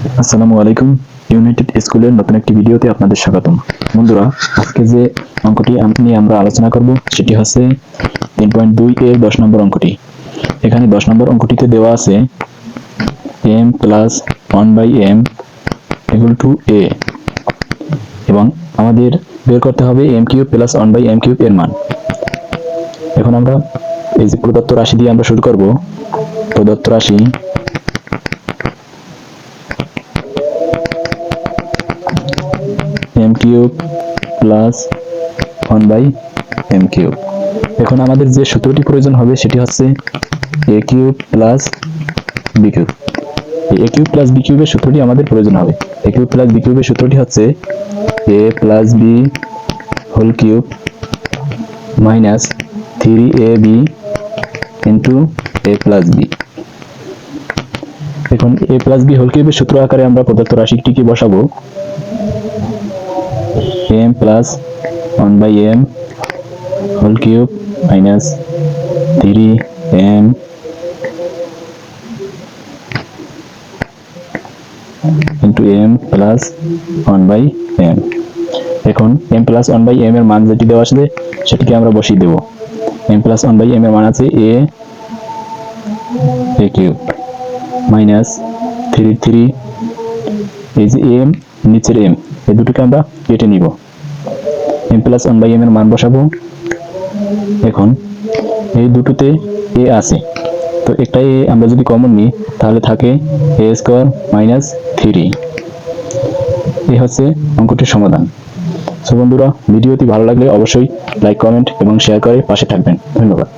আসসালামু আলাইকুম। ইউনাইটেড স্কুলের নতুন একটি ভিডিওতে আপনাদের স্বাগতম। বন্ধুরা, আজকে যে অঙ্কটি নিয়ে আমরা আলোচনা করব, সেটি হচ্ছে তিন পয়েন্ট দুই এর দশ নম্বর অঙ্কটি। এখানে দশ নম্বর অঙ্কটিতে দেওয়া আছে M plus one by M equal to A এবং আমাদের বের করতে হবে M cube plus one by M cube এর মান। এখন আমরা এই যে প্রদত্ত রাশি দিয়ে আমরা শুরু করব। প্রদত্ত রাশি M cube plus one by M cube এখন আমাদের যে সূত্রটি প্রয়োজন হবে, সেটি হচ্ছে A cube plus B cube A cube plus B কিউবের সূত্রটি আমাদের প্রয়োজন হবে। এ কিউব প্লাস বি কিউবের সূত্রটি হচ্ছে A plus B whole cube minus three A B into A plus B এখন এ প্লাস বি হোল কিউবের সূত্র আকারে আমরা প্রদত্ত রাশিটিকে বসাবো। M plus 1 by m whole cube minus 3m into m plus 1 by m. এখন m plus 1 by m এর মান যেটি দেওয়া আছে, সেটিকে আমরা বসিয়ে দেব। M plus 1 by m এর মান আছে a a minus three three এই যে m, নিচের m এই দুটোকে আমরা কেটে নিব। M plus one by M এর মান বসাবো। এখন এই দুটোতে এ আছে। তো একটা এ আমরা যদি কমন নিই, তাহলে থাকে এ স্কোয়ার মাইনাস থ্রি এই হচ্ছে অঙ্কটির সমাধান। সো বন্ধুরা, ভিডিওটি ভালো লাগলে অবশ্যই লাইক কমেন্ট এবং শেয়ার করে পাশে থাকবেন। ধন্যবাদ।